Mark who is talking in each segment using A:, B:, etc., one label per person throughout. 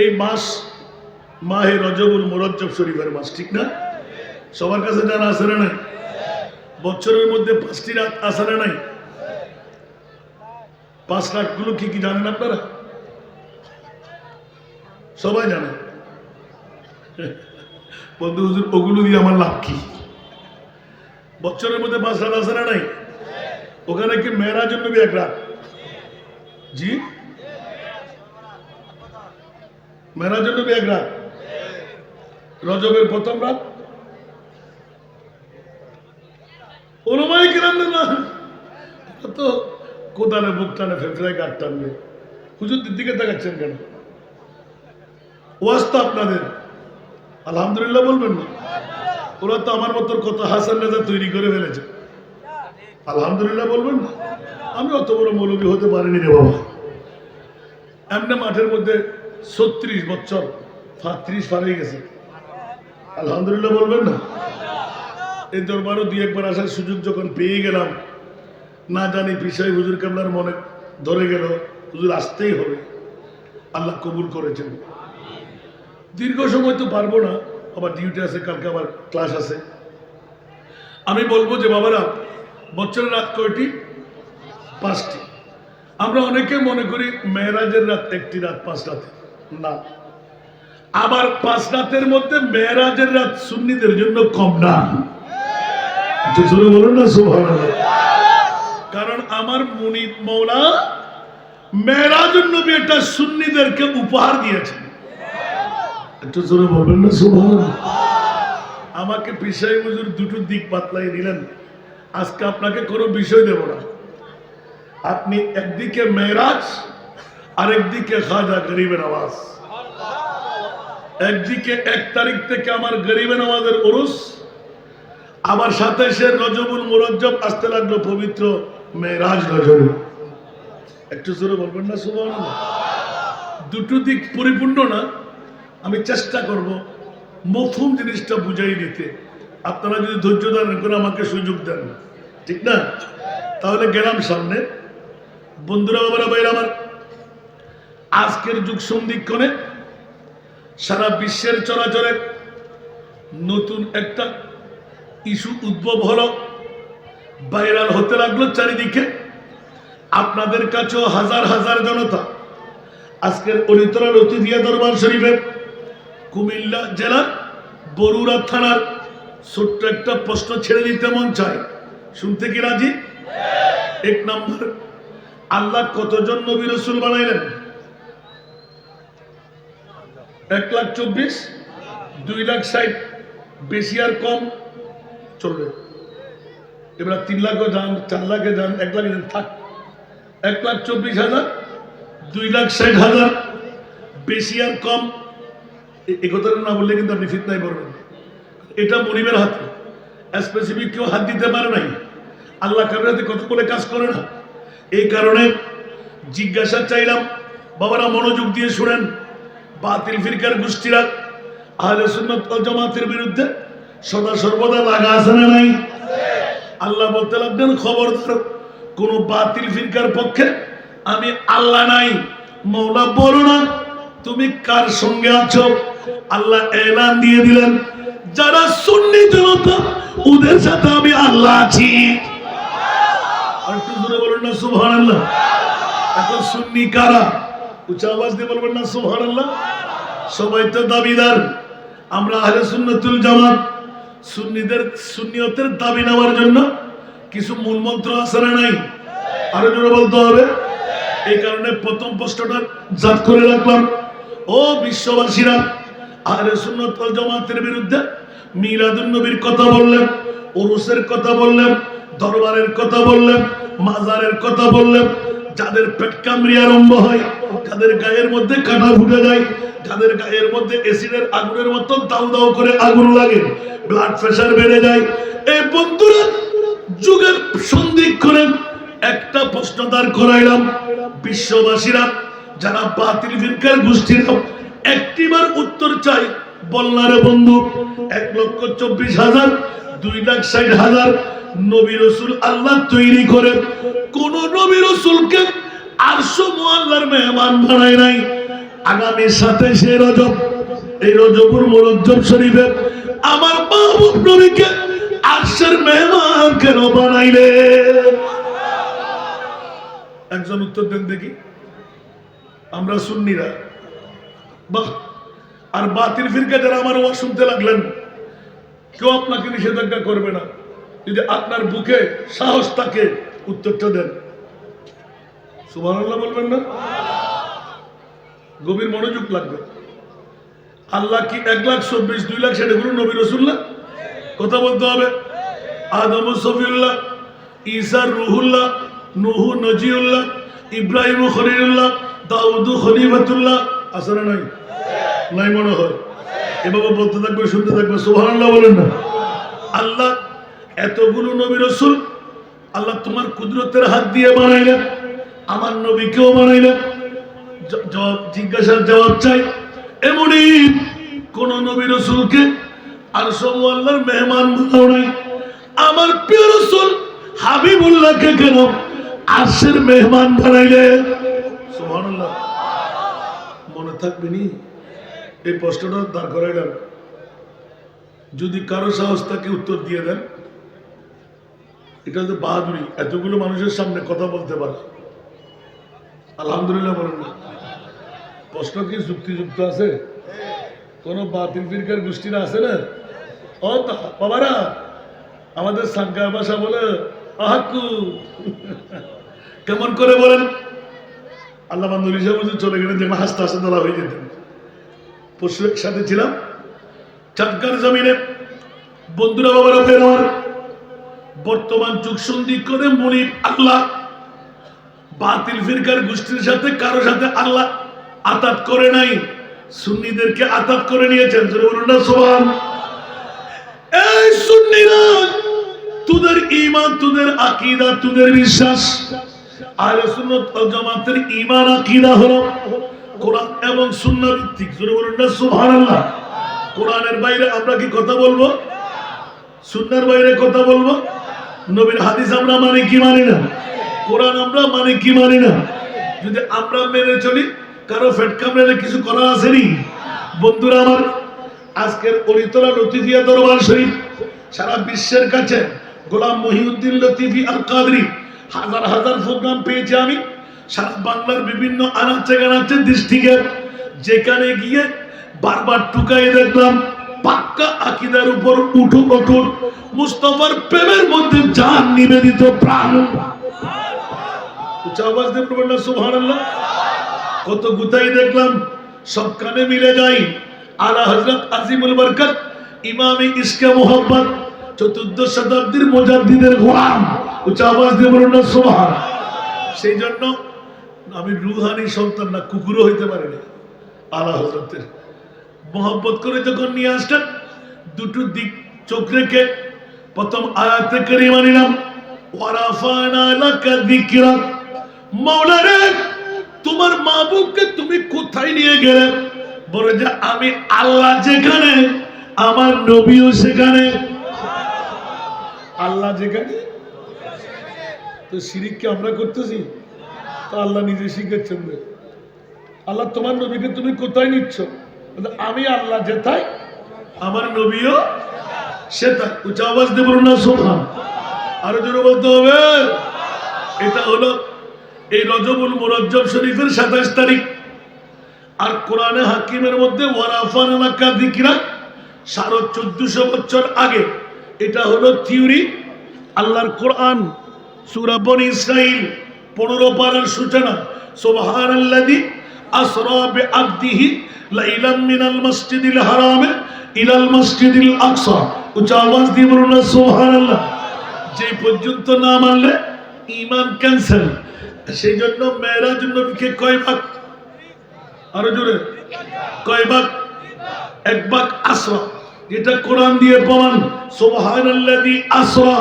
A: এই মাস, মাহে রজবুল মোরজ্জব শরীফের মাস, ঠিক না? সবার কাছে জানা আছে না নাই? বছরের মধ্যে পাঁচটি রাত আছে না নাই? পাঁচ রাতগুলো কি কি জানেন আপনারা? সবাই জানে। বন্ধু, হুজুর, ওগুলো দিয়ে আমার লাভ কি? বছরের মধ্যে পাঁচ রাত আছে না নাই? ওখানে কি মেয়েরার জন্য এক রাত? জি? মেয়েরার জন্য এক রাত। রজবের প্রথম রাত। ওরমাই কিরাম না। তো কোদালে বুক টানে ফেফড়ায় গাট টানবে। হুজুর দিকে দেখাচ্ছেন কেন? ওয়াজ তো আপনাদের। আলহামদুলিল্লাহ বলবেন না। ওরা তো আমার মতো কত হাসান রাজা তৈরি করে ফেলেছে। আলহামদুলিল্লাহ বলবেন না। আমি অত বড় মৌলবী হতে পারিনি রে বাবা। এমনি মাঠের মধ্যে ছত্রিশ বছর ত্রিশ পার হয়ে গেছে। আলহামদুলিল্লাহ বলবেন না? এই দরবারও দুই একবার আসার সুযোগ যখন পেয়ে গেলাম, না জানি বিষয় হুজুর কামলার মনে ধরে গেল, হুজুর আসতেই হবে। আল্লাহ কবুল করেছেন। দীর্ঘ সময় তো পারব না, আবার ডিউটি আছে, কালকে আবার ক্লাস আছে। আমি বলব যে, বাবারা, বছরের রাত কয়টি? পাঁচটি। আমরা অনেকে মনে করি মেয়েরাজের রাত একটি, রাত পাঁচ রাতে না। আবার পাঁচ রাতের মধ্যে মেয়েরাজের রাত সুন্নিদের জন্য কম না। একটু জোরে বলুন না, সুবহানাল্লাহ। কারণ আমার মুনিদ মৌলা মেয়েরাজুর নবী এটা সুন্নিদেরকে উপহার দিয়েছেন। একটু জোরে বলবেন না, সুবহানাল্লাহ। আমাকে পিসাই হুজুর দুটো দিক বাতলাই দিলেন। আজকে আপনাকে কোনো বিষয় দেব না। আপনি একদিকে মেয়েরাজ আরেকদিকে খাজা গরিবের আওয়াজ। একদিকে এক তারিখ থেকে আমার গরিবের আওয়াজের ওরস আবার সাতাইশের রজবুল মুরজ্জব আসতে লাগল পবিত্র মেয়েরাজ রজনী একটু জোরে বলবেন না সুবহান দুটো দিক পরিপূর্ণ না আমি চেষ্টা করব মফুম জিনিসটা বুঝাই দিতে। আপনারা যদি ধৈর্য ধারণ করে আমাকে সুযোগ দেন। ঠিক না? তাহলে গেলাম সামনে। বন্ধুরা বাবারা বাইরে আমার আজকের যুগ সন্ধিক্ষণে সারা বিশ্বের চরাচরে নতুন একটা ইস্যু উদ্ভব হলো। ভাইরাল হতে লাগল চারিদিকে। আপনাদের কাছেও হাজার হাজার জনতা আজকের অলিতলা লতিদিয়া দরবার শরীফে কুমিল্লা জেলার বরুড়া থানার ছোট্ট একটা প্রশ্ন ছেড়ে দিতে মন চায়। শুনতে কি রাজি? এক নম্বর, আল্লাহ কতজন নবী রসুল বানাইলেন? এক লাখ চব্বিশ, দুই লাখ ষাট, বেশি আর কম চলবে। এবার তিন লাখও যান চার লাখে যান এক লাখে থাক। এক লাখ চব্বিশ হাজার, দুই লাখ ষাট হাজার, বেশি আর কম। এ- কথাটা না বললে কিন্তু আপনি ফিতনায় পড়বেন। এটা মনিবের হাতে। স্পেসিফিক কেউ হাত দিতে পারে নাই। আল্লাহ কারোর হাতে কথা বলে কাজ করে না? এই কারণে জিজ্ঞাসা চাইলাম, বাবারা মনোযোগ দিয়ে শুনেন। বাতিল ফিরকার গোষ্ঠীরা, আহলে সুন্নাত ওয়াল জামাতের বিরুদ্ধে সদা সর্বদা লাগা আছে না নাই? আল্লাহ বলতে লাগলেন, খবরদার, কোন বাতিল ফিরকার পক্ষে আমি আল্লাহ নাই মৌলা বলো না, তুমি কার সঙ্গে আছো? আল্লাহ এলান দিয়ে দিলেন, যারা সুন্নি জনতা, ওদের সাথে আমি আল্লাহ আছি। আর একটু জোরে বলুন না, সুবহানাল্লাহ। এখন সুন্নি কারা? উচ্চ আওয়াজ দিয়ে বলবেন না, সুবহানাল্লাহ। সবাই তো দাবিদার। আমরা আহলে সুন্নাতুল জামাত সুন্নিদের, সুন্নিয়তের দাবি নেওয়ার জন্য কিছু মূল মন্ত্র আছে না নাই? আরও জোরে বলতে হবে। এই কারণে প্রথম প্রশ্নটা জাত করে রাখলাম। ও বিশ্ববাসীরা, আহলে সুন্নাত ওয়াল জামাতের বিরুদ্ধে মিলাদুন নবীর কথা বললেন ওরুসের কথা বললেন, দরবারের কথা বললেন, মাজারের কথা বললেন যাদের পেট কামড়ি আরম্ভ হয়, যাদের গায়ের মধ্যে কাটা ফুটে যায়, যাদের গায়ের মধ্যে এসিডের আগুনের মতো দাউ দাউ করে আগুন লাগে ব্লাড প্রেশার বেড়ে যায়। এই বন্ধুরা, যুগের সন্ধিক্ষণে একটা প্রশ্ন দাঁড় করাইলাম। বিশ্ববাসীরা, যারা বাতিল ফিরকার গোষ্ঠীরা, একটিবার উত্তর চাই বলনারে বন্ধু, এক লক্ষ চব্বিশ হাজার, দুই লাখ ষাট হাজার নবী রসুল আল্লাহ তৈরি করে কোন নবী রসুলকে আরশো মোয়াল্লার মেহমান বানায় নাই। আগামী সাতাইশে রজব, এই রজবুর মোরজ্জব শরীফে আমার মাহবুব নবীকে আরশের মেহমান কেন বানাইলে? একজন উত্তর দেন দেখি। আমরা সুন্নিরা। বাহ, আর বাতিল ফিরকে যারা আমার ওয়াজ শুনতে লাগলেন। কেউ আপনাকে নিষেধাজ্ঞা করবে না। যদি আপনার বুকে সাহস থাকে, উত্তরটা দেন। সুবহানাল্লাহ বলবেন না? গভীর মনোযোগ লাগবে। আল্লাহ কি এক লাখ চব্বিশ, দুই লাখ সেটা এগুলো নবী রসুল্লাহ কথা বলতে হবে। আদম সফিউল্লাহ ঈসার রুহুল্লাহ, নুহু নজিউল্লাহ, ইব্রাহিম খলিলুল্লাহ, দাউদু খলিফাতুল্লাহ। আছে না নাই? নাই মনে হয়। এভাবে বলতে থাকবে, শুনতে থাকবে, সুবহানাল্লাহ বলেন না? আল্লাহ এতগুলো নবী রসুল আল্লাহ তোমার কুদরতের হাত দিয়ে বানাইলেন, আমার নবীকেও বানাইলেন। জবাব, জিজ্ঞাসার জবাব চাই, এমনই কোন নবী রসুলকে আর সব আল্লাহর মেহমান বানাও নাই। আমার প্রিয় রসুল হাবিবুল্লাহকে কেন আরশের মেহমান বানাইলে সুবহানাল্লাহ। মনে থাকবে নি? এই প্রশ্নটা দাঁড় করাইলাম। যদি কারও সাহস তাকে উত্তর দিয়ে দেন। এটা তো বাহাদুরি, এতগুলো মানুষের সামনে কথা বলতে পারে। আলহামদুলিল্লাহ বলেন না। প্রশ্ন কি, যুক্তিযুক্ত আছে? কোন বাতিল ফিরকার গোষ্ঠীরা আছে না? ও বাবারা, আমাদের সাংকার ভাষা বলে আহাকু কেমন করে বলেন? আল্লাহ বান্ধব যদি চলে গেলেন যেমন হাসতে হাসতে ধরা হয়ে যেতেন। পরশু একসাথে ছিলাম। চাঁদকার জমিনে বন্ধুরা, বাবারা ফের বর্তমান যুগ সন্ধি করে মনির আল্লাহ। বাতিল ফিরকার গোষ্ঠীর সাথে, কারও সাথে আল্লাহ আতাত করে নাই। সুন্নিদেরকে আতাত করে নিয়েছেন। না সোহান এই সুন্নিরা, তোদের ঈমান, তোদের আকীদা, তোদের বিশ্বাস। আহলে সুন্নাত ওয়াল জামাতের ঈমান, আকীদা হলো কোরআন এবং সুন্নাহ ভিত্তিক। জোরে বলুন না, সুবহানাল্লাহ। কোরআনের বাইরে আমরা কি কথা বলব? সুন্নার বাইরে কথা বলব? নবীর হাদিস আমরা মানে কি মানি না? কোরআন আমরা মানে কি মানি না? যদি আমরা মেনে চলি, কারও ফেট কামড়ালে কিছু করা আসেনি বন্ধুরা আমার, আজকের অলিতলা লতিফিয়া দরবার শরীফ, সারা বিশ্বের কাছে গোলাম মহিউদ্দিন লতিফি আল কাদরি হাজার হাজার প্রোগ্রাম পেয়েছি আমি। সারা বাংলার বিভিন্ন আনাচে গানাচে ডিস্ট্রিক্টের যেখানে গিয়ে বারবার টুকাই দেখলাম। পাক্কা আকিদার উপর উঠু অটুট মুস্তফার প্রেমের মধ্যে জান নিবেদিত প্রাণ। উচ্চ আওয়াজ দিয়ে পড়বেন না, সুবহানাল্লাহ। কত গুতাই দেখলাম, সব কানে মিলে যাই আলা হযরত আজিমুল বরকত, ইমামে ইসকে মোহাম্মদ চতুর্দশ শতাব্দীর মুজাদ্দিদের গোলাম। উচ্চ আওয়াজ দিয়ে বলুন না সুবহান সেই জন্য আমি রুহানি সন্তান না, কুকুরও হইতে পারি না। আলা হজরতের মোহাম্মত করে যখন নিয়ে আসলেন, দুটো দিক চোখ রেখে প্রথম আয়াতে করিমা নিলাম, ওয়ারাফানা লাকা যিকরাক মাওলা তোমার মাহবুবকে তুমি কোথায় নিয়ে গেলে? বলে যে, আমি আল্লাহ যেখানে, আমার নবীও সেখানে। আল্লাহ যেখানে? তো শিরিককে আমরা করতেছি? তো আল্লাহ নিজে শিখেছেন রে। আল্লাহ তোমার নবীকে তুমি কোথায় নিচ্ছ? আমি আল্লাহ যেথায়, আমার নবীও সেটা উচ্চ আওয়াজ দেব না সোহান আরও জোরে বলতে হবে। এটা হলো এই রজবুল মুরজ্জব শরীফের সাতাশ তারিখ। আর কোরআনে হাকিমের মধ্যে ওয়ারাফান এলাকা দিকরা সাড়ে চোদ্দশো বছর আগে। এটা হলো থিওরি। আল্লাহর কোরআন, সূরা বনি ইসরাইল পনেরো পারার সূচনা। সুবহানাল্লাযী আসরা বিআবদিহি লাইলাম মিনাল মাসজিদিল হারামে ইলাল মাসজিদিল আকসা। উচ্চ আওয়াজ দিয়ে বলুন না, সুবহানাল্লাহ। যে পর্যন্ত না মানলে ঈমান ক্যান্সেল সেই জন্য মেয়েরাজ নবীকে কয় ভাগ? আরও জোরে। কয় ভাগ? এক ভাগ আসরা। যেটা কোরআন দিয়ে প্রমাণ। সুবহানাল্লাযী আসরা।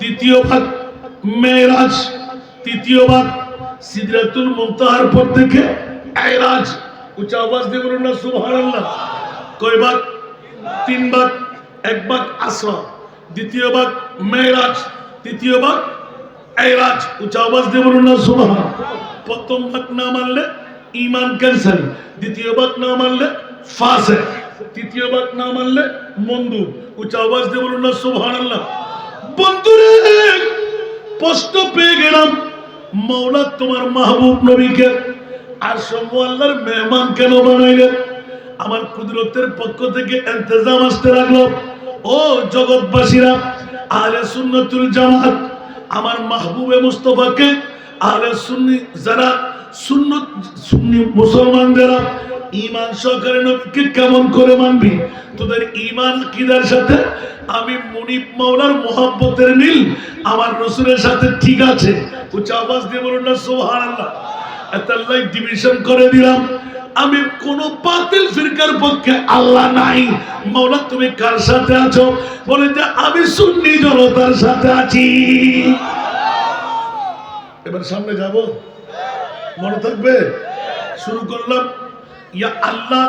A: দ্বিতীয় ভাগ মেরাজ তৃতীয় ভাগ সিদরাতুল মুনতাহার পর থেকে আয়রাজ উচ্চ আওয়াজ দিয়ে বলুন না, সুবহানাল্লাহ। ভাগ ভাগ এক ভাগ আসরা দ্বিতীয় ভাগ মেরাজ তৃতীয় ভাগ এরাজ উচ্চ আওয়াজ দিয়ে বলুন না সুবহান প্রথম ভাগ না মানলে ইমান ক্যান্সার দ্বিতীয় বাক না মানলে ফাসে। তৃতীয় বাক না মানলে মন্দু উচ্চ আওয়াজ দিয়ে বলুন না, সুবহানাল্লাহ। বন্ধুরে কষ্ট পেয়ে গেলাম মৌলা তোমার মাহবুব নবীকে আর সম্ভব আল্লাহর মেহমান কেন বানাইলেন? আমার কুদরতের পক্ষ থেকে এন্তেজাম আসতে লাগল। ও জগৎবাসীরা, আহলে সুন্নতুল জামাত, আমার মাহবুবে মুস্তফাকে আহলে সুন্নি যারা সুন্নত, সুন্নি মুসলমান যারা ইমান সহকারে নবীকে কেমন করে মানবি? তোদের ইমান কিদার সাথে? আমি মুনিব মাওলার মোহাব্বতের মিল আমার রসুলের সাথে ঠিক আছে। উচ্চ আওয়াজ দিয়ে বলুন না, সুবহানাল্লাহ। এতাল্লাই ডিভিশন করে দিলাম। আমি কোন বাতিল ফিরকার পক্ষে আল্লাহ নাই। মাওলা তুমি কার সাথে আছো? বলে যে, আমি সুন্নি জনতার সাথে আছি। এবার সামনে যাব। মনে থাকবে? শুরু করলাম। ইয়া আল্লাহ,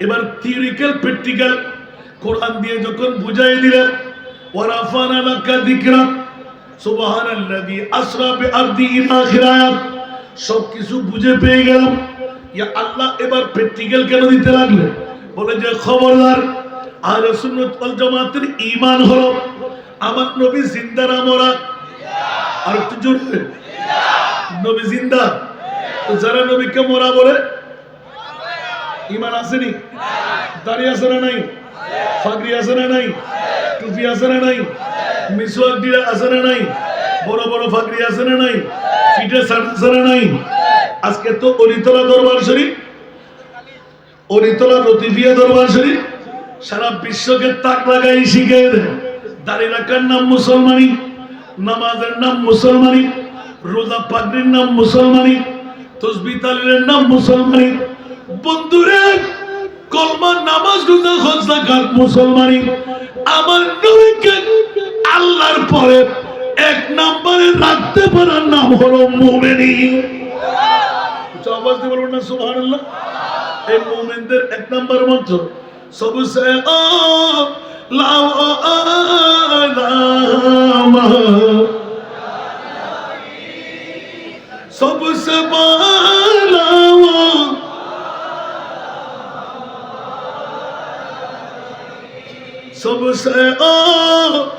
A: এবার থিওরিক্যাল প্র্যাকটিক্যাল কোরআন দিয়ে যখন বুঝাই দিলেন, ওয়ারাফানা লাকা যিকরা সুবহানাল্লাযী আসরা বিআরদি ইলা আখিরায়াত সব কিছু বুঝে পেয়ে গেলাম। ইয়া আল্লাহ, এবার প্র্যাকটিক্যাল কেন দিতে লাগলে? বলে যে, খবরদার আর সুন্নত ওয়াল জামাতের ঈমান হলো আমার নবী জিন্দা না মরা। আর একটু জোরে। নবী জিন্দা? যারা নবীকে মরা বলে ইমান আসেনি দাঁড়িয়ে আছে না নাই? ফাগরি আছে না নাই? টুপি আছে না নাই? মিসওয়াক দিয়ে আছে না নাই? বড় বড় ফাগরি আছে না নাই? শার্ট আছে না নাই? আজকে তো অলিতলা দরবার শরীফ। অলিতলা লতিফিয়া দরবার শরীফ। সারা বিশ্বকে তাক লাগাই শিখে দাঁড়িয়ে রাখার নাম মুসলমানি, নামাজের নাম মুসলমানি, রোজা পাগড়ির নাম মুসলমানি, তসবি তালিলের নাম মুসলমানি। বন্ধুরে, কলমা নামাজ রোজা হজ জাকাত মুসলমানি। আমার নবীকে আল্লাহর পরে এক নম্বরে রাখতে পারার নাম হলো মুমিনি আওয়াজ দিয়ে বলুন না সুবহানাল্লাহ এই মুমিনদের এক নম্বর মন্ত্র সবসে লাও আলামা सबसे बालावा सबसे आलावा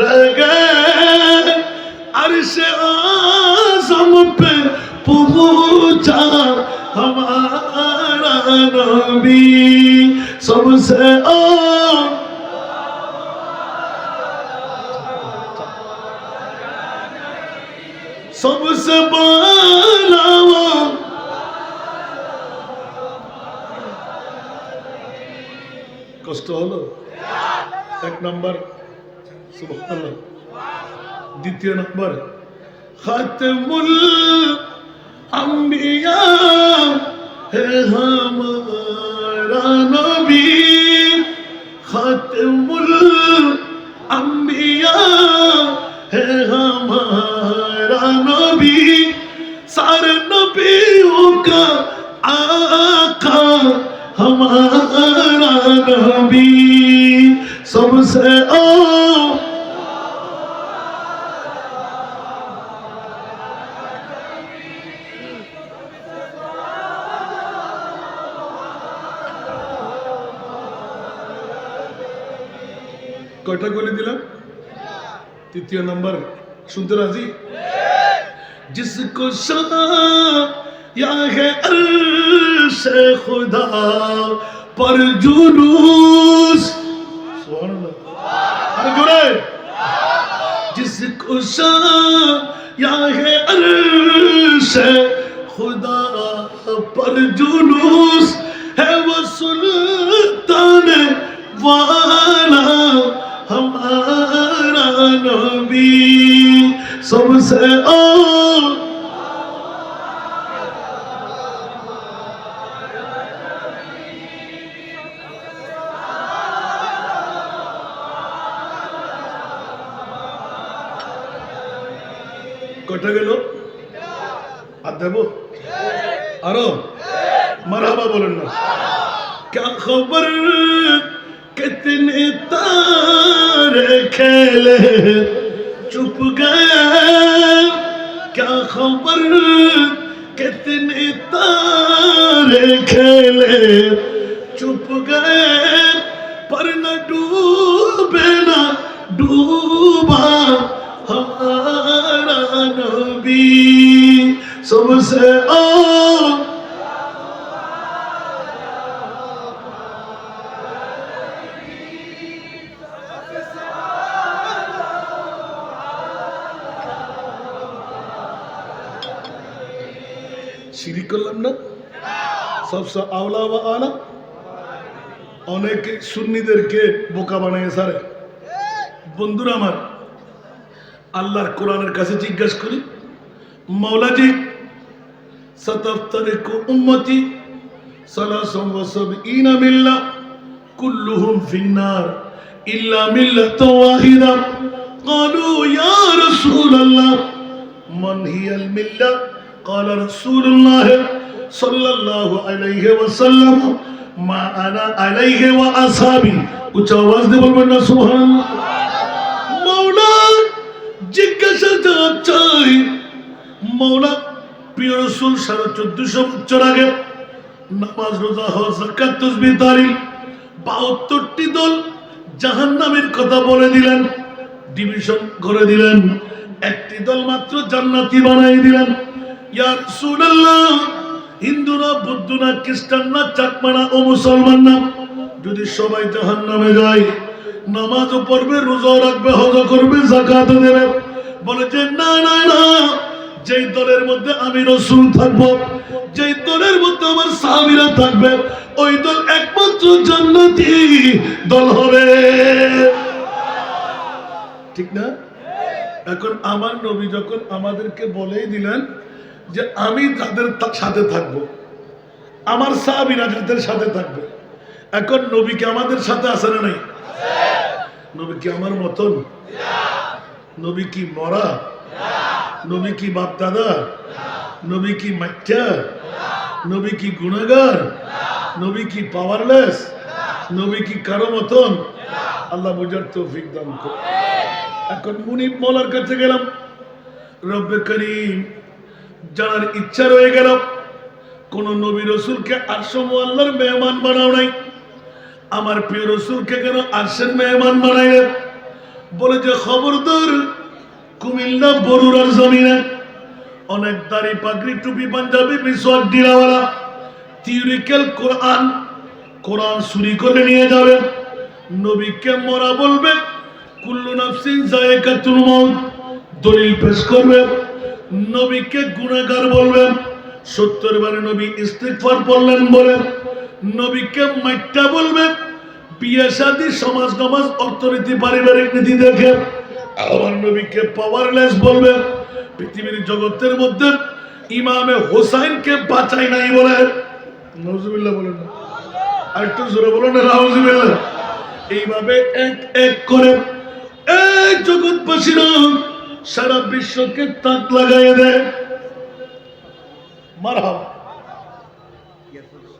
A: रह गए अर्श आजम पे पहुंचा हमारा नबी सबसे आ দ্বিতীয় নম্বর খাতমুল আম্বিয়া হে হামারা নবী খাতমুল আম্বিয়া হে हमारा नबी सारे नबियों का आका हमारा नबी सबसे ओ কয়টা গলি দিলাম তৃতীয় নাম্বার শুনতে রাজি জিসকো یا ہے عرش خدا پر جلوس سبحان اللہ ہر جرے جس کو شاہ یا ہے عرش خدا پر جلوس ہے وہ سلطان وہاں নবী, সবসে ও কটা গেল? আর দেব? আরও? মারাবা বলেন না। क्या खबर कितने तार রেখেলে চুপ গা সিঁড়ি করলাম না সবসময় আওলা বা আলা অনেকে সুন্নিদেরকে বোকা বানিয়ে সারে বন্ধুরা আমার আল্লাহর কোরআনের কাছে জিজ্ঞাসা করি মৌলাজি সতফতরে কো উম্মতি সালাসম ওয়াসাবঈনা মিল্লা কুল্লুহুম ফিন্নার ইল্লা মিল্লাত ওয়াহিদা قالوا يا رسول الله من هي الملة قال رسول الله صلى الله عليه وسلم ما أنا عليه وأصحابي উচ্চ আওয়াজ দিয়ে বলবেন না সুবহানাল্লাহ মৌলা জিজ্ঞাসা জবাব চাই মৌলা প্রিয় রসুল সাড়ে চোদ্দশো বছর আগে নামাজ রোজা হজ জাকাত তসবিহ তারিল বাহাত্তরটি দল জাহান নামের কথা বলে দিলেন ডিভিশন করে দিলেন একটি দল মাত্র জান্নাতি বানাই দিলেন হিন্দুরা বৌদ্ধরা খ্রিস্টান না চাকমানা ও মুসলমান না, যদি সবাই জাহান নামে যায় নামাজও পড়বে, রোজাও রাখবে হজ করবে জাকাতও দেবে, বলে যে না না না, যেই দলের মধ্যে আমি রসুল থাকব, যেই দলের মধ্যে আমার সাহাবিরা থাকবে, ওই দল একমাত্র জান্নাতি দল হবে। ঠিক না? এখন আমার নবী যখন আমাদেরকে বলেই দিলেন যে আমি যাদের তা- সাথে থাকব, আমার সাহাবিরা যাদের সাথে থাকবে, এখন নবী কি আমাদের সাথে আছে না নাই? নবী কি আমার মতন? নবী কি মরা? নবী কি বাপ দাদা নবী কি মাচ্চা নবী কি গুণাগার? নবী কি পাওয়ারলেস নবী কি কারও মতন? আল্লাহ বুঝার দান এখন মুনিব মলার কাছে গেলাম। রব্বে করিম জানার ইচ্ছা রয়ে গেল। কোন নবী রসুলকে আরশম আল্লাহর মেহমান বানাও নাই। আমার প্রিয় রসুলকে কেন আরশের মেহমান বানাইলেন বলে যে খবরদার, কুমিল্লা বরুরার জমিনে অনেক দাড়ি পাগড়ি টুপি পাঞ্জাবি মিসওয়াক ডিলাওয়ালা থিওরিক্যাল কোরআন কোরআন চুরি করে নিয়ে যাবে। নবীকে মরা বলবে, কুল্লু নাফসিন জায়গাতুল মউত, দলিল পেশ করবে। নবীকে গুনাহগার বলবে সত্তর বারে নবী ইস্তিগফার বললেন বলে, নবীকে মাইট্টা বলবেন বিয়ে শাদী, সমাজ নমাজ, অর্থনীতি, পারিবারিক নীতি দেখে আমার নবীকে পাওয়ারলেস বলবেন পৃথিবীর জগতের মধ্যে ইমামে হোসাইনকে বাঁচাই নাই বলে। নজরুল্লাহ বলেন আর একটু জোরে বলুন এইভাবে এক এক করে এক জগৎবাসীরা সারা বিশ্বকে তাক লাগাইয়া দেয়। মার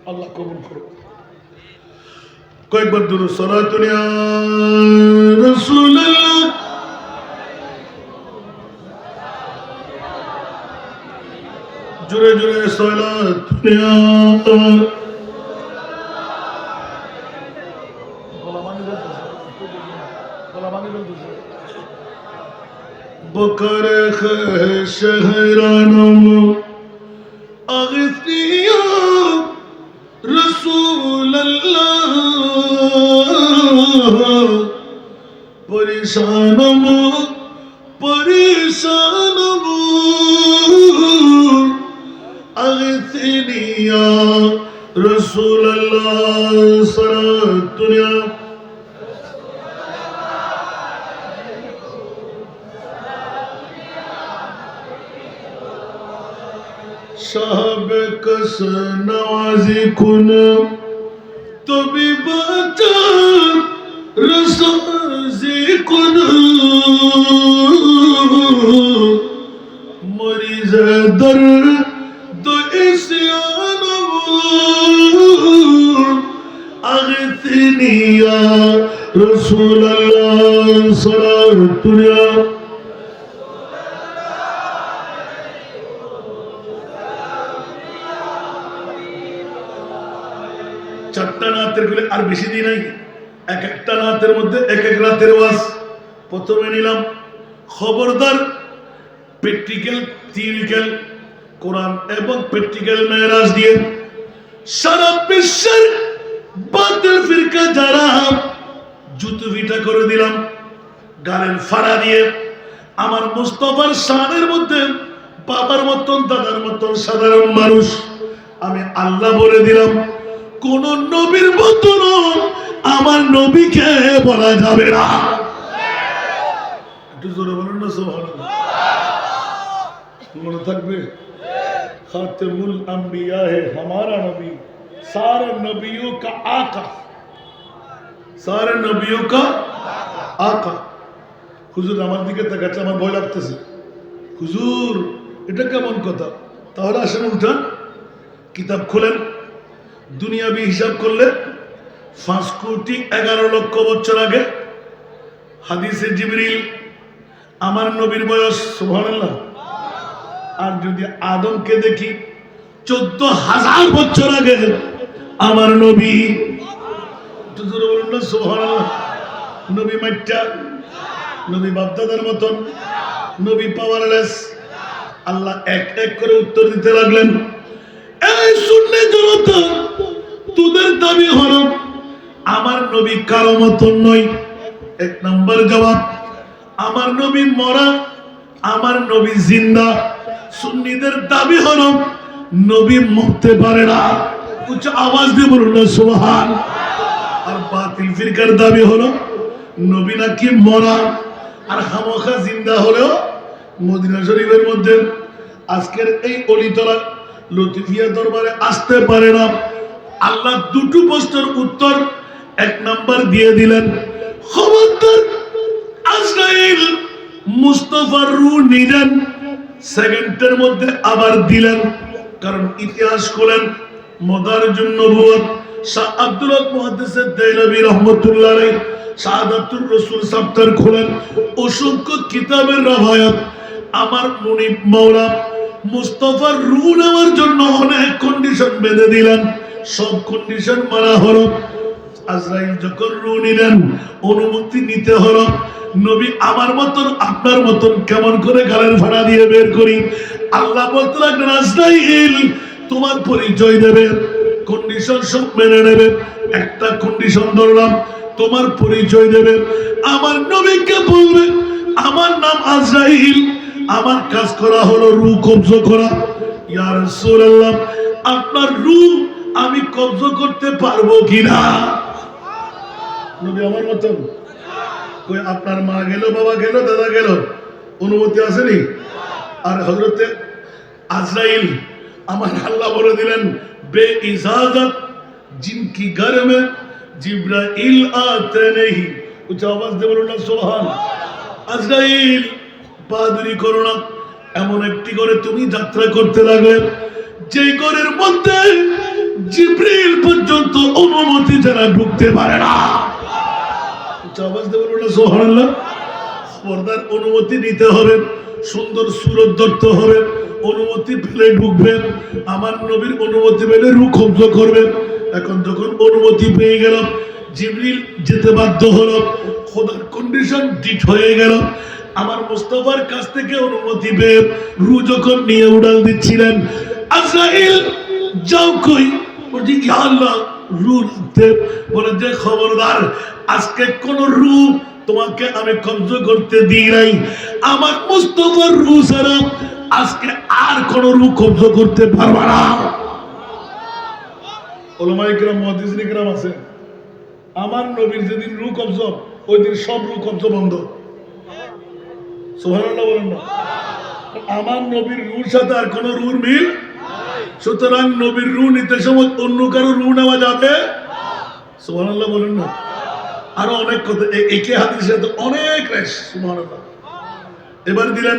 A: আল্লাহ কবুল করুক। কয়েকবার দূর সরাতুনিয়া রসুল্লাহ জুড়ে জুড়ে সলাতুনিয়া بکر شہرانم اغفیا رسول اللہ پریشانم پریشانم اغفیا رسول اللہ سرات دنیا صاحب کس نوازی کن تو بھی بہتر رسازی کن مریض درد رسول اللہ صلاة دنیا গুলো আর বেশি দিন নাই। এক একটা রাতের মধ্যে এক এক রাতের ওয়াজ প্রথমে নিলাম। খবরদার প্র্যাকটিক্যাল থিওরিক্যাল কোরআন এবং প্র্যাকটিক্যাল মেরাজ দিয়ে সারা বিশ্বের বাতিল ফিরকা যারা জুতো ভিটা করে দিলাম, গালের ফাড়া দিয়ে আমার মুস্তফার শানের মধ্যে বাবার মতন, দাদার মতন সাধারণ মানুষ আমি আল্লাহ বলে দিলাম। কোন নবীর মতন আমার নবীকে বলা যাবে না। একটু জোরে বলেন না সবার মনে থাকবে? খাতেমুল আম্বিয়া হে হামারা নবী, সারা নবিও কা আকা। সারা নবিও কা আকা। হুজুর, আমার দিকে তাকাচ্ছে, আমার ভয় লাগতেছে। হুজুর, এটা কেমন কথা? তাহলে আসেন উঠান কিতাব খোলেন। দুনিয়াবি হিসাব করলে পাঁচ কোটি এগারো লক্ষ বছর আগে। হাদিসে জিবরিল, আমার নবীর বয়স, সুবহানাল্লাহ। আর যদি আদমকে দেখি, চোদ্দ হাজার বছর আগে আমার নবী। বলুন নবী মাইটা নবী বাপদাদার মতন, নবী পাওয়ারলেস আল্লাহ এক এক করে উত্তর দিতে লাগলেন, এই শুনলে দাবি হল আমার নবী কারও মতন নয়। এক নম্বর জবাব, আমার নবী মরা, আমার নবী জিন্দা। সুন্নিদের দাবি হল, নবী মরতে পারে না। উচ্চ আওয়াজ দিয়ে বলুন না, সুবহান। আর বাতিল ফিরকার দাবি হলো, নবী নাকি মরা। আর হামখা জিন্দা হলেও মদিনা শরীফের মধ্যে আজকের এই অলিতলা লতিফিয়া দরবারে আসতে পারে না। আল্লাহ দুটো প্রশ্নের উত্তর এক নাম্বার দিয়ে দিলেন। খবরদার আজরাইল মুস্তফার রু নিলেন, সেকেন্ডের মধ্যে আবার দিলেন, কারণ ইতিহাস খোলেন, মদার জন্য বুয়ত শাহ আব্দুল হক মুহাদ্দিসের দেলবি রহমতুল্লাহ শাহাদাতুর রাসূল সাপ্তার খোলেন। অসংখ্য কিতাবের রবায়াত। আমার মুনিব মাওলা মুস্তাফার রু নেওয়ার জন্য অনেক কন্ডিশন বেঁধে দিলেন। সব কন্ডিশন মারা হলো। আজরাইল যখন রু নিলেন অনুমতি নিতে হলো। নবী আমার মতন, আপনার মতন কেমন করে গালের ভাড়া দিয়ে বের করি? আল্লাহ বলতে লাগলেন, আজরাইল, তোমার পরিচয় দেবে কন্ডিশন সব মেনে নেবে। একটা কন্ডিশন ধরলাম, তোমার পরিচয় দেবে। আমার নবীকে বলবে, আমার নাম আজরাইল, আমার কাজ করা হলো রু কবজ করা। ইয়া রাসূলুল্লাহ, আপনার রু আমি কবজ করতে পারব কিনা? আমার মতন। কই, আপনার মা গেল, বাবা গেল, দাদা গেল? অনুমতি আসেনি? আর হজরতে আজরাইল আমার আল্লাহ বলে দিলেন বে ইজাজত জিনকি ঘর মে জিব্রাইল আতে নেই উচ্চ আওয়াজ দিয়ে বলুন না সোহান আজরাইল, বাহাদুরি করো না। এমন একটি করে তুমি যাত্রা করতে লাগলে যে ঘরের মধ্যে জিব্রিল পর্যন্ত অনুমতি যারা ঢুকতে পারে না। আওয়াজ দিয়ে বলুন না পর্দার অনুমতি নিতে হবে, সুন্দর সুরত হবে, অনুমতি পেলে ঢুকবেন, আমার নবীর অনুমতি পেলে রু কব্জ করবেন। এখন যখন অনুমতি পেয়ে গেলাম, জিবরিল যেতে বাধ্য হলো খোদার কন্ডিশন ডিট হয়ে গেল আমার মুস্তফার কাছ থেকে অনুমতি পেয়ে রু যখন নিয়ে উড়াল দিচ্ছিলেন। আজরাইল যাও কই? বলছি আল্লাহ রু রাখতে বলে, যে খবরদার, আজকে কোন রূপ তোমাকে আমি কব্জ করতে দিই নাই। আমার মুস্তফার রু ছাড়া আজকে আর কোন রু কব্জ করতে পারবা না। ওলামাই কিরাম মহাদিস আছে। আমার নবীর যেদিন রু কব্জ, ওই দিন সব রু কব্জ বন্ধ। সুবহানাল্লাহ বলেন আমার নবীর রুর সাথে আর কোন রুর মিল সুতরাং নবীর রু নিতে সময় অন্য কারও রু নেওয়া যাবে সুবহানাল্লাহ বলেন না। আরও অনেক কথা একে হাদিসের তো অনেক রেশ, সুবহানাল্লাহ। এবার দিলেন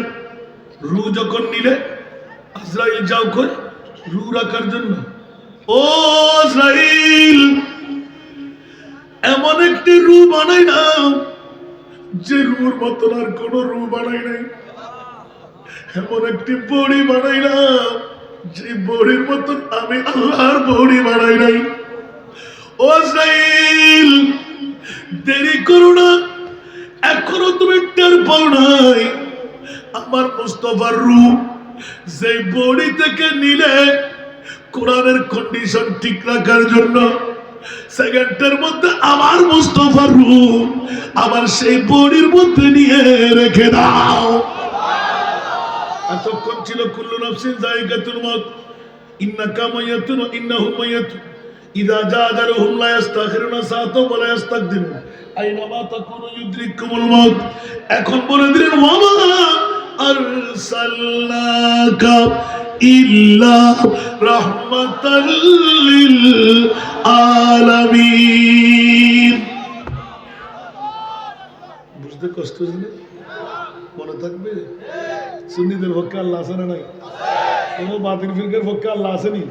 A: রু যখন নিলে, আজরাইল যাও কই? রু রাখার জন্য। ও আজরাইল, এমন একটি রু বানাই না, যে রুর মতন আর কোন রু বানাই নাই। এমন একটি বড়ি বানাই না যে বড়ির মতন আমি আল্লাহর বড়ি বানাই নাই। ও দেরি করো না, এখনও তুমি টের পাও নাই। আমার মুস্তফার রু যে বডি থেকে নিলে কোরআনের কন্ডিশন ঠিক রাখার জন্য, সেকেন্ডের মধ্যে আমার মুস্তফার রু আমার সেই বডির মধ্যে নিয়ে রেখে দাও। এতক্ষণ ছিল কুল্লু নফসিন জায়গাতুল মত ইন্নাকা মাইয়াতুন ওয়া ইন্নাহুম মাইয়াতুন। ইদা জা আজালুহুম লা ইস্তাখিরুনা সাআতাও ওয়া লা ইস্তাকদিমুন আইনামা তাকুনু ইউদরিকুমুল মত এখন বলে দিলেন ওয়ামা আরসালনাকা ইল্লা রাহমাতাল লিল আলামিন. বুঝতে কষ্ট হচ্ছে? মনে থাকবে? সুন্নিদের পক্ষে আল্লাহ আছে না নাই? কোনো বাতিল ফিরকের পক্ষে আল্লাহ আসেনি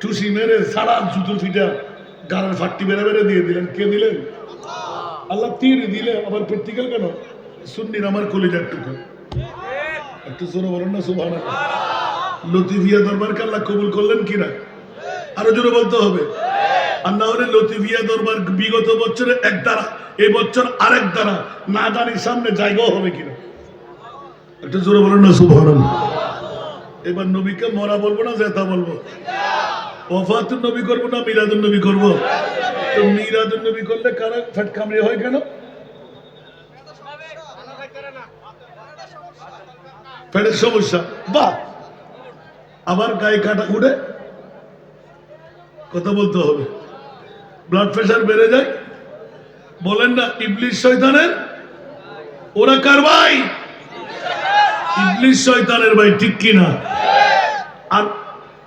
A: টুসি মেরে সারা জুতোর ফিটা গানের ফাটটি বেড়ে বেড়ে দিয়ে দিলেন। কে দিলেন? আল্লাহ তীর দিলে আবার প্র্যাকটিক্যাল কেন? সুন্নির আমার কলিজার টুকু একটু জোরে বলেন না সুভান লতিফিয়া দরবারকে আল্লাহ কবুল করলেন কিনা? আরও জোরে বলতে হবে। আর না হলে লতিফিয়া দরবার বিগত বছরে এক দ্বারা এই বছর আরেক দ্বারা না জানি সামনে জায়গাও হবে কিনা। একটু জোরে বলেন না সুভান এবার নবীকে মরা বলব না, জেতা বলব? ওফাতুন নবী করব না মিরাদুন নবী করব? তো মিরাদুন নবী করলে কারা ফ্যাট কামড়ে হয় কেন? পেটের সমস্যা। বাহ! আবার গায়ে কাটা উঠে? কথা বলতে হবে। ব্লাড প্রেশার বেড়ে যায়। বলেন না ইবলিশ শয়তানের? ওরা কার ভাই? শয়তানের ভাই, ঠিক কিনা? আর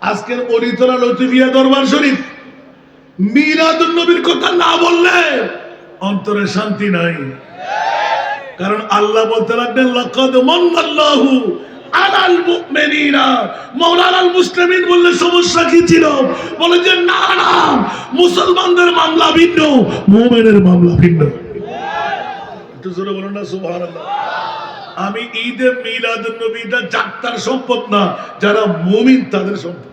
A: আজকের অলিতলা লতিফিয়া দরবার শরীফ। নবীর কথা না বললে অন্তরে শান্তি নাই। কারণ আল্লাহ বলতে লাগলেন মান্নাল্লাহু আলাল মুমিনিনা। মুসলিমিন সমস্যা কি ছিল? বলে যে, না না, মুসলমানদের মামলা ভিন্ন, মুমিনের মামলা ভিন্ন। একটু জোরে বলুন না, সুবহানাল্লাহ। আমি ঈদে মিলাদ নবীটা যাত্রার সম্পদ না, যারা মুমিন তাদের সম্পদ।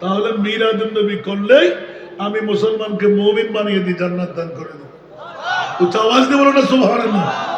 A: তাহলে মিলাদ নবী করলেই আমি মুসলমানকে মুমিন বানিয়ে দিই জান্নাত দান করে দেব। উচ্চ আওয়াজ দিয়ে বলো না, সুবহানাল্লাহ।